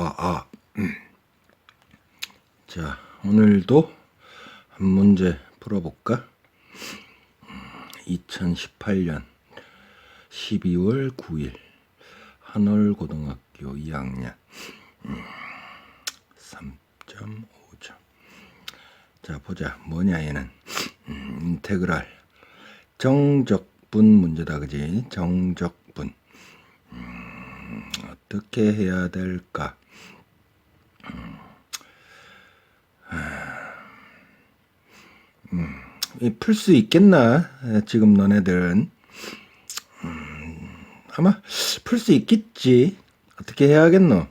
아, 아. 음. 자, 오늘도 한 문제 풀어볼까? 2018년 12월 9일 한월고등학교 2학년 3.5점. 자, 보자. 뭐냐, 얘는. 음, 인테그랄. 정적분 문제다, 그지? 정적분. 음, 어떻게 해야 될까? 풀수 있겠나? 에, 지금 너네들은. 음, 아마 풀 수 있겠지. 어떻게 해야겠노?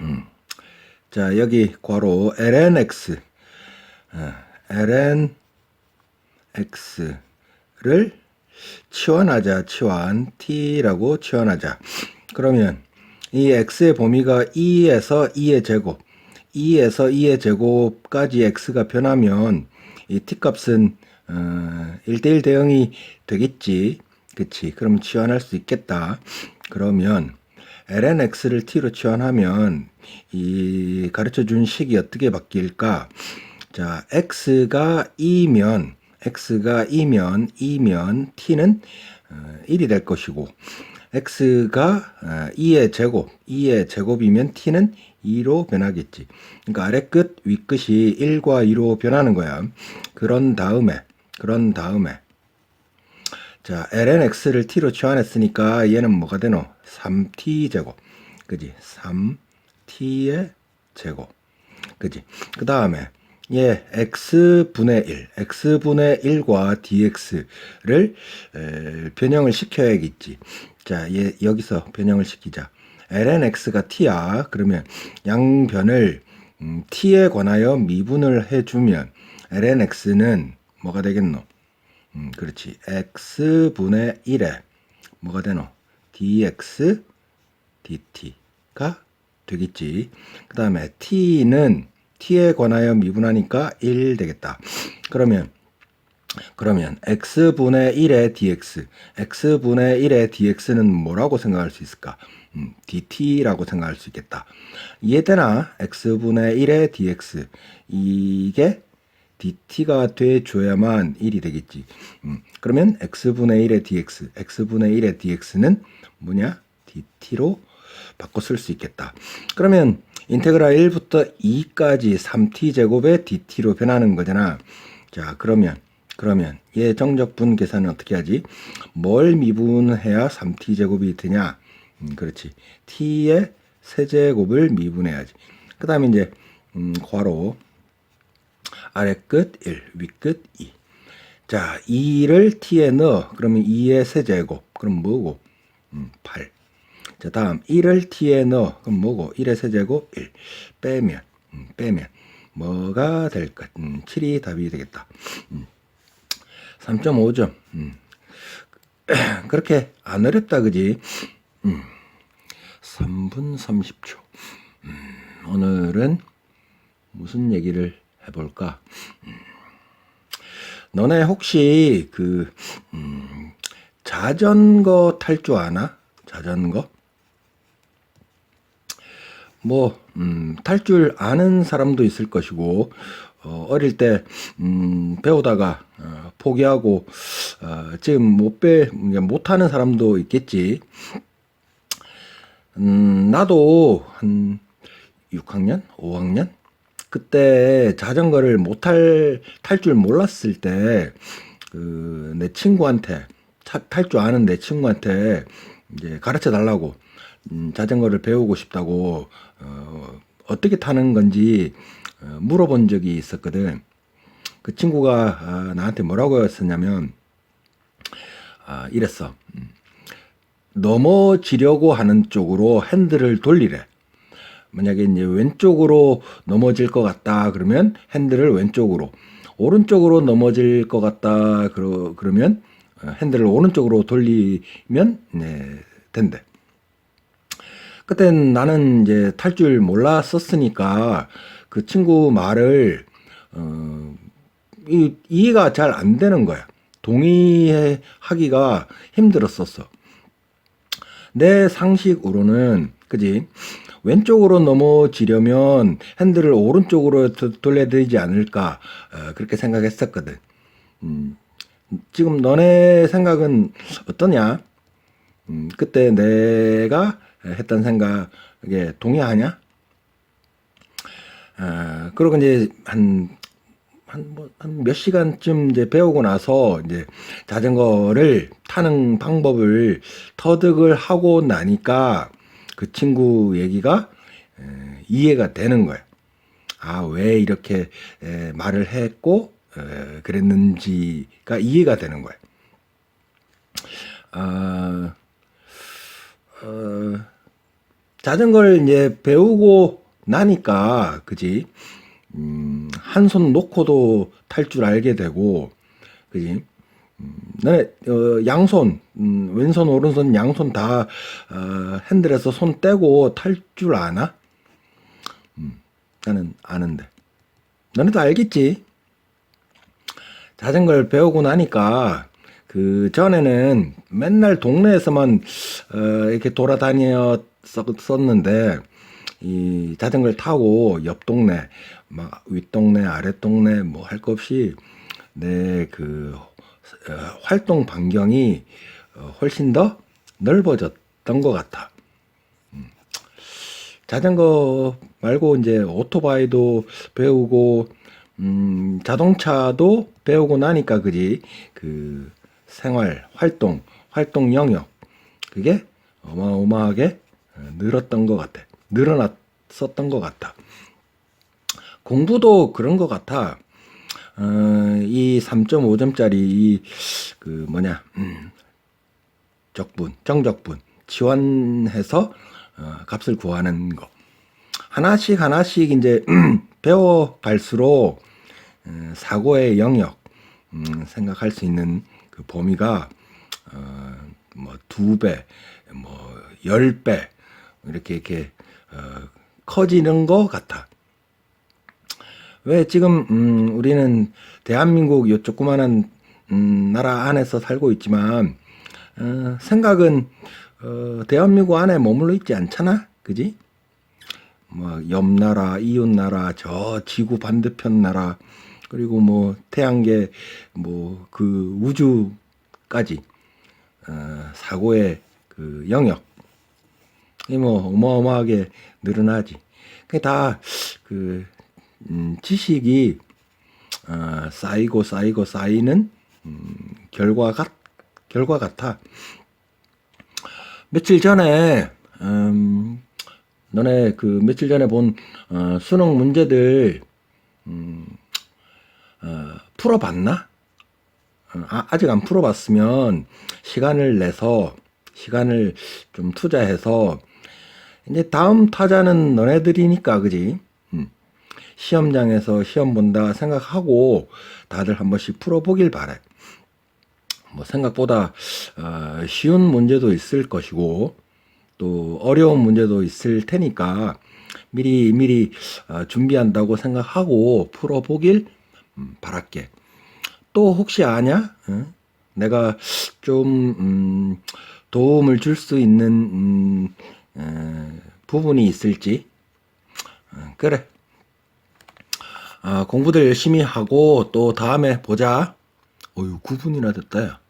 음. 자, 여기 괄호 lnx. 어, lnx를 치환하자. 치환. t라고 치환하자. 그러면 이 x의 범위가 2에서 2의 제곱, 2에서 2의 제곱까지 x가 변하면 이 t 값은 어, 1대1 대응이 되겠지. 그치. 그럼 치환할 수 있겠다. 그러면 lnx를 t로 치환하면 이 가르쳐 준 식이 어떻게 바뀔까? 자, x가 2면 x가 2면 2면 t는 어, 1이 될 것이고 x가 2의 제곱, 2의 제곱이면 t는 2로 변하겠지. 그러니까 아래 끝, 위 끝이 1과 2로 변하는 거야. 그런 다음에, 그런 다음에, 자, lnx를 t로 치환했으니까 얘는 뭐가 되노? 3t 제곱. 그지? 3t의 제곱. 그지? 그 다음에, 예, x분의 1, x분의 1과 dx를 에, 변형을 시켜야겠지. 자, 얘 여기서 변형을 시키자. Lnx가 t야. 그러면 양변을 음, t에 관하여 미분을 해주면 lnx는 뭐가 되겠노? 음, 그렇지. x분의 1에 뭐가 되노? dx dt가 되겠지. 그 다음에 t는 t에 관하여 미분하니까 1 되겠다. 그러면 그러면 x분의 1의 dx, x분의 1의 dx는 뭐라고 생각할 수 있을까? 음, dt라고 생각할 수 있겠다. 이해되나? x분의 1의 dx 이게 dt가 돼줘야만 1이 되겠지. 음, 그러면 x분의 1의 dx, x분의 1의 dx는 뭐냐? dt로 바꿔 쓸 수 있겠다. 그러면 인테그랄 1부터 2까지 3t 제곱의 dt로 변하는 거잖아. 자, 그러면 그러면 얘 정적분 계산은 어떻게 하지? 뭘 미분해야 3t 제곱이 되냐? 음, 그렇지. t의 세제곱을 미분해야지. 그 다음에 이제 음, 괄호 아래 끝 1, 위끝 2. 자, 2를 t에 넣어. 그러면 2의 세제곱. 그럼 뭐고? 음, 8. 자, 다음 1을 t에 넣어. 그럼 뭐고? 1의 세제곱 1. 빼면 음, 빼면 뭐가 될까? 음, 7이 답이 되겠다. 음. 3.5점. 음. 그렇게 안 어렵다, 그지? 음. 3분 30초. 음. 오늘은 무슨 얘기를 해볼까? 음. 너네 혹시 그, 음, 자전거 탈 줄 아나? 자전거? 뭐, 음, 탈 줄 아는 사람도 있을 것이고, 어, 어릴 때, 음, 배우다가, 어, 포기하고, 어, 지금 못 배, 못하는 사람도 있겠지. 음, 나도 한 6학년? 5학년? 그때 자전거를 못 탈, 탈줄 몰랐을 때, 그, 내 친구한테, 탈 줄 아는 내 친구한테, 이제 가르쳐 달라고, 음, 자전거를 배우고 싶다고, 어, 어떻게 타는 건지, 어, 물어본 적이 있었거든. 그 친구가 아, 나한테 뭐라고 했었냐면 아, 이랬어. 음, 넘어지려고 하는 쪽으로 핸들을 돌리래. 만약에 이제 왼쪽으로 넘어질 것 같다 그러면 핸들을 왼쪽으로 오른쪽으로 넘어질 것 같다 그러, 그러면 어, 핸들을 오른쪽으로 돌리면 네, 된대. 그때 나는 이제 탈 줄 몰랐었으니까 그 친구 말을 어, 이, 이해가 잘 안 되는 거야. 동의하기가 힘들었었어. 내 상식으로는 그지 왼쪽으로 넘어지려면 핸들을 오른쪽으로 도- 돌려야 되지 않을까 어, 그렇게 생각했었거든. 음, 지금 너네 생각은 어떠냐? 음, 그때 내가 했던 생각에 동의하냐? 아, 그리고 이제 한, 한, 뭐, 시간쯤 이제 배우고 나서 이제 자전거를 타는 방법을 터득을 하고 나니까 그 친구 얘기가 에, 이해가 되는 거야. 아, 왜 이렇게 에, 말을 했고, 에, 그랬는지가 이해가 되는 거야. 아, 어, 자전거를 이제 배우고 나니까, 그지? 음, 한 손 놓고도 탈 줄 알게 되고, 그지? 음, 너네, 어, 양손, 음, 왼손, 오른손, 양손 다, 어, 핸들에서 손 떼고 탈 줄 아나? 음, 나는 아는데. 너네도 알겠지? 자전거를 배우고 나니까 그 전에는 맨날 동네에서만 어, 이렇게 돌아다녔었는데 이 자전거를 타고 옆 동네 막 윗동네 아랫동네 뭐 할 것 없이 내 그 활동 반경이 어, 훨씬 더 넓어졌던 것 같아. 자전거 말고 이제 오토바이도 배우고 음, 자동차도 배우고 나니까 그지. 그 생활 활동 활동 영역. 그게 어마어마하게 어, 늘었던 것 같아 늘어났었던 것 같아. 공부도 그런 것 같아. 어, 이 3.5점짜리 이 그 뭐냐 음, 적분 정적분 지원해서 어, 값을 구하는 거. 하나씩 하나씩 이제 배워 갈수록 어, 사고의 영역 음, 생각할 수 있는 그 범위가 어, 뭐두 배, 뭐 열 배 이렇게 이렇게 어, 커지는 것 같아. 왜 지금 음, 우리는 대한민국 요 조그마한 음, 나라 안에서 살고 있지만 어, 생각은 어, 대한민국 안에 머물러 있지 않잖아, 그지? 뭐 옆나라, 이웃나라, 저 지구 반대편 나라, 그리고 뭐 태양계, 뭐 그 우주까지 어, 사고의 그 영역, 이 뭐 어마어마하게 늘어나지. 그게 다그 음, 지식이 어, 쌓이고 쌓이고 쌓이는 음, 결과 같 결과 같아. 며칠 전에 음, 너네 그 며칠 전에 본 어, 수능 문제들 음, 어, 풀어봤나? 어, 아, 아직 안 풀어봤으면 시간을 내서 시간을 좀 투자해서 이제 다음 타자는 너네들이니까 그지? 음. 시험장에서 시험 본다 생각하고 다들 한 번씩 풀어보길 바래. 뭐 생각보다 어, 쉬운 문제도 있을 것이고 또 어려운 문제도 있을 테니까 미리 미리 어, 준비한다고 생각하고 풀어보길 음, 바랄게. 또 혹시 아냐? 응? 내가 좀 음, 도움을 줄 수 있는 음, 에, 부분이 있을지. 어, 그래. 아, 공부들 열심히 하고 또 다음에 보자. 어유 9분이나 됐다 야.